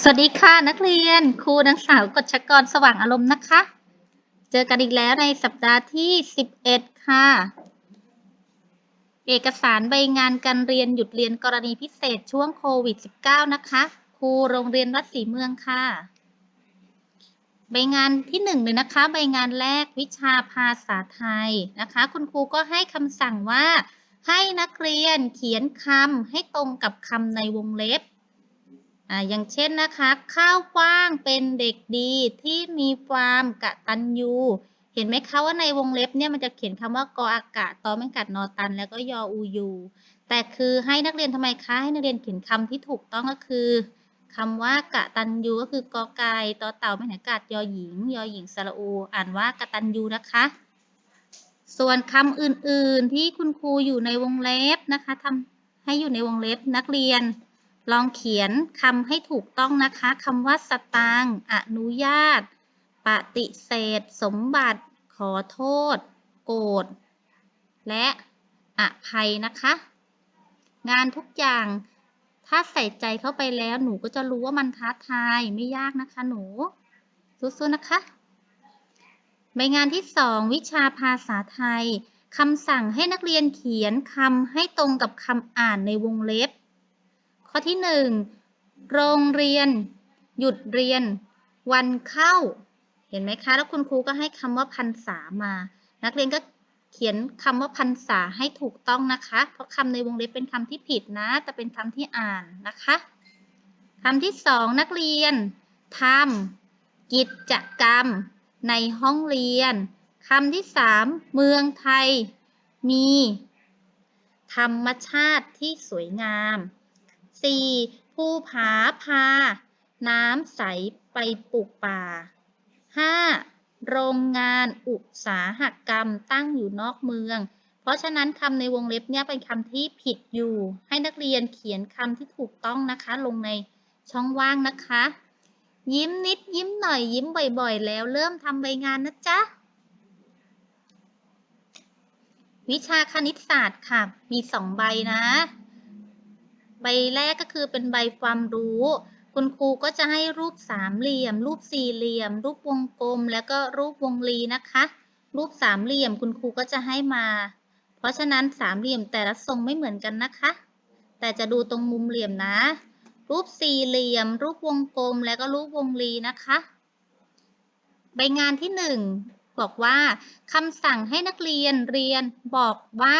สวัสดีค่ะนักเรียนครูนางสาวกฎชกรสว่างอารมณ์นะคะ เจอกันอีกแล้วในสัปดาห์ที่ 11 ค่ะ เอกสารใบงานการเรียนหยุดเรียนกรณีพิเศษช่วงโควิด -19 นะคะครูโรงเรียนวัดศรีเมืองค่ะ ใบงานที่หนึ่งเลยนะคะ ใบงานแรกวิชาภาษาไทยนะคะ คุณครูก็ให้คำสั่งว่าให้นักเรียนเขียนคำให้ตรงกับคำในวงเล็บ อ่าอย่างเช่นนะคะ ข้าวฟ่างเป็นเด็กดีที่มีความกะตัญญูเห็นไหมคะว่าในวงเล็บเนี่ยมันจะเขียนคำว่ากออากาศตอไม่กัดนอตัน แล้วก็ยออูยูแต่คือให้นักเรียนทำไมคะให้นักเรียนเขียนคำที่ถูกต้องก็คือคำว่ากะตัญญูก็คือกอไก่ตอเต่าไม่หันกาดยอหญิง ยอหญิงสระอู อ่านว่ากะตัญญูนะคะ ส่วนคำอื่นๆที่คุณครูอยู่ในวงเล็บนะคะทำให้อยู่ในวงเล็บนักเรียน ลองเขียนคำให้ถูกต้องนะคะคำว่าสตางค์อนุญาต ปฏิเสธ สมบัติ ขอโทษ โกรธ และอภัยนะคะ งานทุกอย่างถ้าใส่ใจเข้าไปแล้วหนูก็จะรู้ว่ามันท้าทายไม่ยากนะคะหนูสู้ๆนะคะใบงานที่สองวิชาภาษาไทยคำสั่งให้นักเรียนเขียนคำให้ตรงกับคำอ่านในวงเล็บ ข้อที่หนึ่งโรงเรียน หยุดเรียน วันเข้า เห็นไหมคะ แล้วคุณครูก็ให้คำว่าพรรษามา นักเรียนก็เขียนคำว่าพรรษาให้ถูกต้องนะคะ เพราะคำในวงเล็บเป็นคำที่ผิดนะ แต่เป็นคำที่อ่านนะคะคำที่สองนักเรียนทำกิจกรรม ในห้องเรียนคำที่สามเมืองไทย มี ธรรมชาติที่สวยงาม 4. ภูผาพา น้ำใสไปปลูกป่า 5. โรงงานอุตสาหกรรมตั้งอยู่นอกเมือง เพราะฉะนั้นคำในวงเล็บเนี่ยเป็นคำที่ผิดอยู่ ให้นักเรียนเขียนคำที่ถูกต้องนะคะ ลงในช่องว่างนะคะ ยิ้มนิดยิ้มหน่อยยิ้มบ่อยๆ แล้วเริ่มทำใบงานนะจ๊ะวิชาคณิตศาสตร์ค่ะ มีสองใบนะ ใบแรกก็คือเป็นใบความรู้ คุณครูก็จะให้รูปสามเหลี่ยม รูปสี่เหลี่ยม รูปวงกลม แล้วก็รูปวงรีนะคะ รูปสามเหลี่ยมคุณครูก็จะให้มา เพราะฉะนั้นสามเหลี่ยมแต่ละทรงไม่เหมือนกันนะคะ แต่จะดูตรงมุมเหลี่ยมนะ รูปสี่เหลี่ยม รูปวงกลม แล้วก็รูปวงรีนะคะ ใบงานที่หนึ่งบอกว่าคำสั่งให้นักเรียนเรียนบอกว่า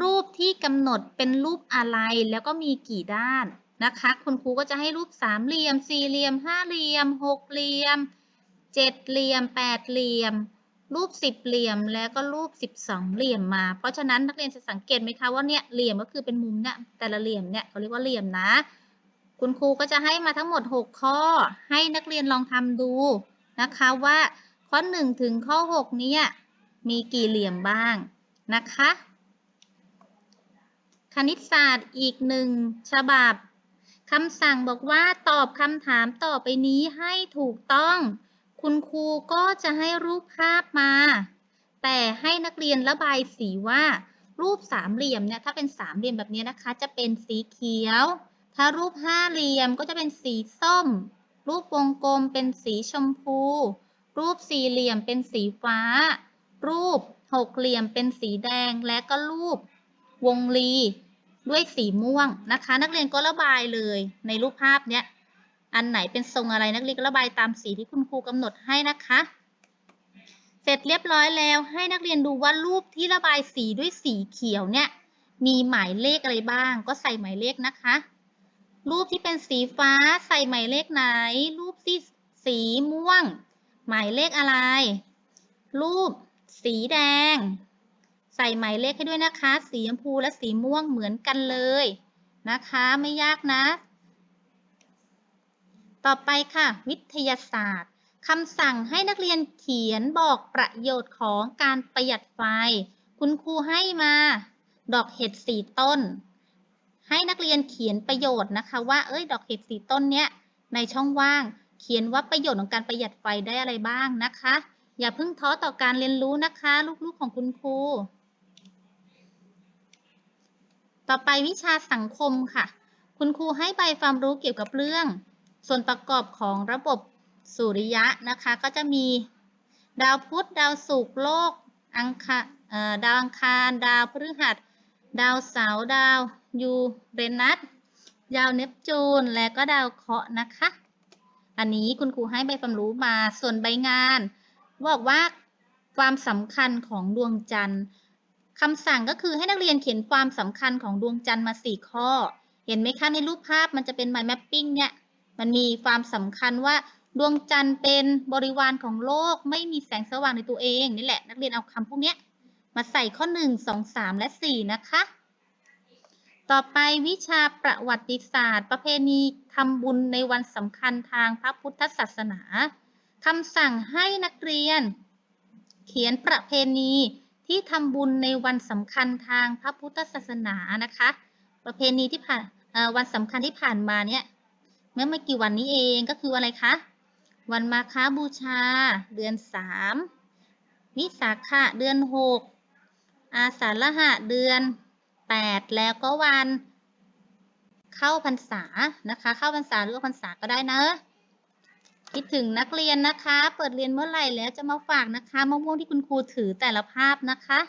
รูปที่กำหนดเป็นรูปอะไรแล้วก็มีกี่ด้านนะคะ คุณครูก็จะให้รูปสามเหลี่ยม สี่เหลี่ยม ห้าเหลี่ยม หกเหลี่ยม เจ็ดเหลี่ยม แปดเหลี่ยม รูปสิบเหลี่ยม แล้วก็รูปสิบสองเหลี่ยมมา เพราะฉะนั้นนักเรียนจะสังเกตไหมคะว่าเนี่ยเหลี่ยมก็คือเป็นมุมเนี่ยแต่ละเหลี่ยมเนี่ยเขาเรียกว่าเหลี่ยมนะ คุณครูก็จะให้มาทั้งหมด 6 ข้อ ให้นักเรียนลองทำดูนะคะว่าข้อ 1 ถึงข้อ 6 เนี่ยมีกี่เหลี่ยมบ้างนะคะ คณิตศาสตร์อีกหนึ่งฉบับคำสั่งบอกว่าตอบคำถามต่อไปนี้ให้ถูกต้อง คุณครูก็จะให้รูปภาพมา แต่ให้นักเรียนระบายสีว่า รูปสามเหลี่ยมเนี่ยถ้าเป็นสามเหลี่ยมแบบนี้นะคะ จะเป็นสีเขียว ถ้ารูปห้าเหลี่ยมก็จะเป็นสีส้ม รูปวงกลมเป็นสีชมพู รูปสี่เหลี่ยมเป็นสีฟ้า รูปหกเหลี่ยมเป็นสีแดงและก็รูป วงรีด้วยสีม่วงนะคะ นักเรียนก็ระบายเลยในรูปภาพเนี้ยอันไหนเป็นทรงอะไรนักเรียนก็ระบายตามสีที่คุณครูกำหนดให้นะคะ เสร็จเรียบร้อยแล้วให้นักเรียนดูว่ารูปที่ระบายสีด้วยสีเขียวเนี่ยมีหมายเลขอะไรบ้าง ก็ใส่หมายเลขนะคะ รูปที่เป็นสีฟ้าใส่หมายเลขไหน รูปที่สีม่วง หมายเลขอะไร รูปสีแดง ใส่หมายเลขให้ด้วยนะคะ สีชมพูและสีม่วงเหมือนกันเลยนะคะ ไม่ยากนะ ต่อไปค่ะ วิทยาศาสตร์คำสั่งให้นักเรียนเขียนบอกประโยชน์ของการประหยัดไฟ คุณครูให้มา ดอกเห็ดสี่ต้น ให้นักเรียนเขียนประโยชน์นะคะ ว่าเอ้ยดอกเห็ดสี่ต้นเนี้ยในช่องว่าง เขียนว่าประโยชน์ของการประหยัดไฟได้อะไรบ้างนะคะ อย่าเพิ่งท้อต่อการเรียนรู้นะคะ ลูกๆของคุณครู ต่อไปวิชาสังคมค่ะ คุณครูให้ใบความรู้เกี่ยวกับเรื่อง ส่วนประกอบของระบบสุริยะนะคะ ก็จะมี ดาวพุธดาวศุกร์โลกอังคารดาวอังคาร ดาวพฤหัส ดาวเสาร์ดาวยูเรนัสดาวเนปจูน และก็ดาวเคราะห์นะคะ อันนี้คุณครูให้ใบความรู้มาส่วนใบงาน บอกว่าความสำคัญของดวงจันทร์ คำสั่งก็คือให้นักเรียนเขียนความสำคัญของดวงจันทร์มาสี่ข้อ เห็นไหมคะในรูปภาพมันจะเป็น mind mapping เนี่ย มันมีความสำคัญว่าดวงจันทร์เป็นบริวารของโลก ไม่มีแสงสว่างในตัวเองนี่แหละ นักเรียนเอาคำพวกนี้มาใส่ข้อ 1 2 3 และ 4 นะคะ ต่อไปวิชาประวัติศาสตร์ ประเพณีทำบุญในวันสำคัญทางพระพุทธศาสนาคำสั่งให้นักเรียน เขียนประเพณี ที่ทำบุญในวันสำคัญทางพระพุทธศาสนานะคะ ประเพณีที่ผ่านวันสำคัญที่ผ่านมาเนี่ยเมื่อไม่กี่วันนี้เองก็คืออะไรคะ วันมาฆบูชา เดือนสามวิสาขะเดือนหกอาสาฬหะเดือนแปดแล้วก็วันเข้าพรรษานะคะ เข้าพรรษาหรือว่าพรรษาก็ได้นะ คิดถึงนักเรียนนะคะ เปิดเรียนเมื่อไหร่แล้วจะมาฝากนะคะมะม่วงที่คุณครูถือแต่ละภาพนะคะ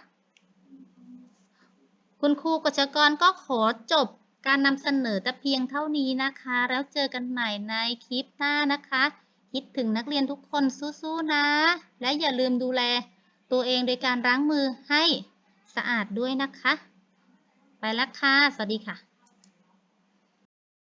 คุณครูกฤษกรก็ขอจบการนำเสนอแต่เพียงเท่านี้นะคะ แล้วเจอกันใหม่ในคลิปหน้านะคะ คิดถึงนักเรียนทุกคนสู้ๆนะ และอย่าลืมดูแล ตัวเองโดยการล้างมือให้สะอาดด้วยนะคะ ไปล้วค่ะ สวัสดีค่ะ